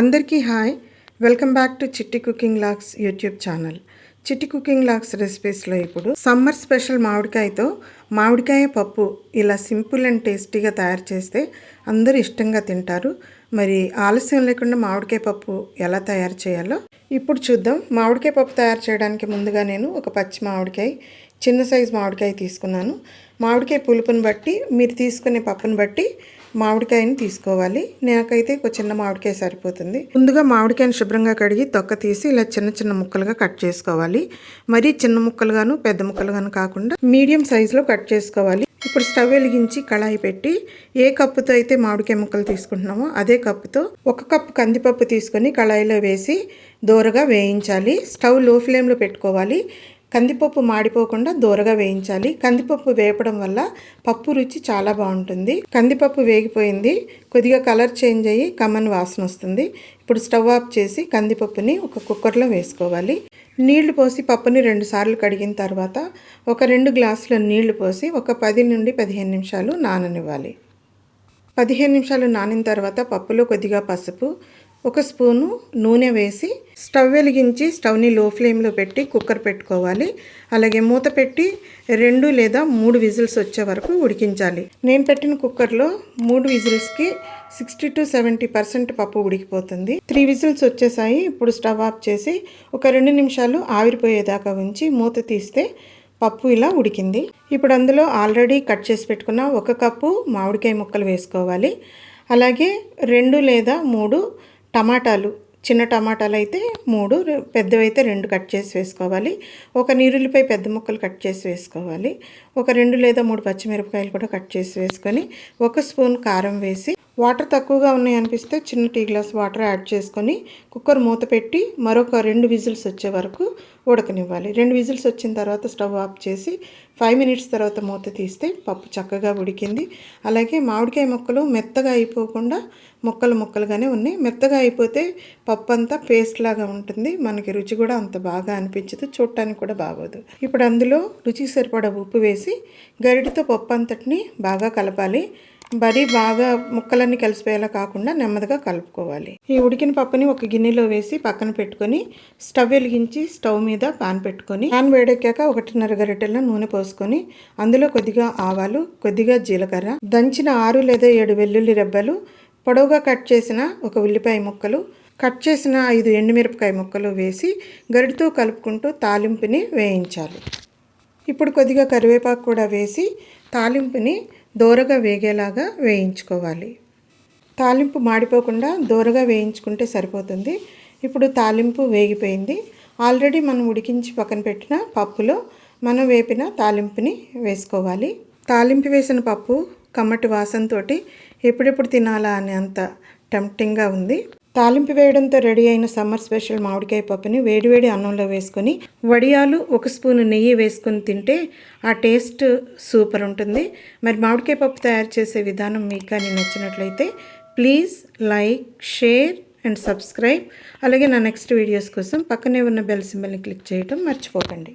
అందరికీ hi. Welcome back to Chitti cooking lakhs YouTube channel. Chitti cooking lakhs రెసిపీస్లో ఇప్పుడు సమ్మర్ స్పెషల్ మామిడికాయతో మామిడికాయ పప్పు ఇలా సింపుల్ అండ్ టేస్టీగా తయారు చేస్తే అందరూ ఇష్టంగా తింటారు. మరి ఆలస్యం లేకుండా మామిడికాయ పప్పు ఎలా తయారు చేయాలో ఇప్పుడు చూద్దాం. మామిడికాయ పప్పు తయారు చేయడానికి ముందుగా నేను ఒక పచ్చి మామిడికాయ చిన్న సైజు మామిడికాయ తీసుకున్నాను. మామిడికాయ పులుపుని బట్టి మీరు తీసుకునే పప్పుని బట్టి మామిడికాయని తీసుకోవాలి. నాకైతే ఒక చిన్న మామిడికాయ సరిపోతుంది. ముందుగా మామిడికాయని శుభ్రంగా కడిగి తొక్క తీసి ఇలా చిన్న చిన్న ముక్కలుగా కట్ చేసుకోవాలి. మరీ చిన్న ముక్కలుగాను పెద్ద ముక్కలుగాను కాకుండా మీడియం సైజులో కట్ చేసుకోవాలి. ఇప్పుడు స్టవ్ వెలిగించి కళాయి పెట్టి ఏ కప్పుతో అయితే మామిడికాయ ముక్కలు తీసుకుంటున్నామో అదే కప్పుతో ఒక కప్పు కందిపప్పు తీసుకొని కళాయిలో వేసి దోరగా వేయించాలి. స్టవ్లో ఫ్లేమ్లో పెట్టుకోవాలి. కందిపప్పు మాడిపోకుండా దూరగా వేయించాలి. కందిపప్పు వేపడం వల్ల పప్పు రుచి చాలా బాగుంటుంది. కందిపప్పు వేగిపోయింది. కొద్దిగా కలర్ చేంజ్ అయ్యి కమ్మన్ వాసన వస్తుంది. ఇప్పుడు స్టవ్ ఆఫ్ చేసి కందిపప్పుని ఒక కుక్కర్లో వేసుకోవాలి. నీళ్ళు పోసి పప్పుని రెండు సార్లు కడిగిన తర్వాత ఒక రెండు గ్లాసుల నీళ్ళు పోసి ఒక పది నుండి పదిహేను నిమిషాలు నాననివ్వాలి. పదిహేను నిమిషాలు నానిన తర్వాత పప్పులో కొద్దిగా పసుపు ఒక స్పూను నూనె వేసి స్టవ్ వెలిగించి స్టవ్ని లో ఫ్లేమ్లో పెట్టి కుక్కర్ పెట్టుకోవాలి. అలాగే మూత పెట్టి రెండు లేదా మూడు విజిల్స్ వచ్చే వరకు ఉడికించాలి. నేను పెట్టిన కుక్కర్లో మూడు విజిల్స్కి సిక్స్టీ టు సెవెంటీ పర్సెంట్ పప్పు ఉడికిపోతుంది. త్రీ విజిల్స్ వచ్చేసాయి. ఇప్పుడు స్టవ్ ఆఫ్ చేసి ఒక రెండు నిమిషాలు ఆవిరిపోయేదాకా ఉంచి మూత తీస్తే పప్పు ఇలా ఉడికింది. ఇప్పుడు అందులో ఆల్రెడీ కట్ చేసి పెట్టుకున్న ఒక కప్పు మామిడికాయ ముక్కలు వేసుకోవాలి. అలాగే రెండు లేదా మూడు టమాటాలు చిన్న టమాటాలు అయితే మూడు పెద్దవైతే రెండు కట్ చేసి వేసుకోవాలి. ఒక నీరుల్లిపై పెద్ద ముక్కలు కట్ చేసి వేసుకోవాలి. ఒక రెండు లేదా మూడు పచ్చిమిరపకాయలు కూడా కట్ చేసి వేసుకొని ఒక స్పూన్ కారం వేసి వాటర్ తక్కువగా ఉన్నాయి అనిపిస్తే చిన్న టీ గ్లాస్ వాటర్ యాడ్ చేసుకొని కుక్కర్ మూత పెట్టి మరొక రెండు విజిల్స్ వచ్చే వరకు ఉడకనివ్వాలి. రెండు విజిల్స్ వచ్చిన తర్వాత స్టవ్ ఆఫ్ చేసి ఫైవ్ మినిట్స్ తర్వాత మూత తీస్తే పప్పు చక్కగా ఉడికింది. అలాగే మామిడికాయ ముక్కలు మెత్తగా అయిపోకుండా ముక్కలు ముక్కలుగానే ఉన్నాయి. మెత్తగా అయిపోతే పప్పు అంతా పేస్ట్ లాగా ఉంటుంది. మనకి రుచి కూడా అంత బాగా అనిపించదు చూడటానికి కూడా బాగోదు. ఇప్పుడు అందులో రుచికి సరిపడా ఉప్పు వేసి గరిటితో పప్పు అంతటిని బాగా కలపాలి. బరీ బాగా ముక్కలన్నీ కలిసిపోయేలా కాకుండా నెమ్మదిగా కలుపుకోవాలి. ఈ ఉడికిన పప్పుని ఒక గిన్నెలో వేసి పక్కన పెట్టుకొని స్టవ్ వెలిగించి స్టవ్ మీద పాన్ పెట్టుకొని పాన్ వేడెక్కాక ఒకటిన్నర గరిటెల నూనె పోసుకొని అందులో కొద్దిగా ఆవాలు కొద్దిగా జీలకర్ర దంచిన ఆరు లేదా ఏడు వెల్లుల్లి రెబ్బలు పొడవుగా కట్ చేసిన ఒక ఉల్లిపాయ ముక్కలు కట్ చేసిన ఐదు ఎండుమిరపకాయ ముక్కలు వేసి గరిటితో కలుపుకుంటూ తాలింపుని వేయించాలి. ఇప్పుడు కొద్దిగా కరివేపాకు కూడా వేసి తాలింపుని దోరగా వేగేలాగా వేయించుకోవాలి. తాలింపు మాడిపోకుండా దోరగా వేయించుకుంటే సరిపోతుంది. ఇప్పుడు తాలింపు వేగిపోయింది. ఆల్రెడీ మనం ఉడికించి పక్కన పెట్టిన పప్పులో మనం వేపిన తాలింపుని వేసుకోవాలి. తాలింపు వేసిన పప్పు కమ్మటి వాసనతోటి ఎప్పుడెప్పుడు తినాలా అని అంత టెంప్టింగ్గా ఉంది. తాలింపు వేయడంతో రెడీ అయిన సమ్మర్ స్పెషల్ మామిడికాయ పప్పుని వేడివేడి అన్నంలో వేసుకొని వడియాలు ఒక స్పూన్ నెయ్యి వేసుకొని తింటే ఆ టేస్ట్ సూపర్ ఉంటుంది. మరి మామిడికాయ పప్పు తయారు చేసే విధానం మీకు కానీ నచ్చినట్లయితే please like share and subscribe. అలాగే నా నెక్స్ట్ వీడియోస్ కోసం పక్కనే ఉన్న బెల్ సింబల్ని క్లిక్ చేయడం మర్చిపోకండి.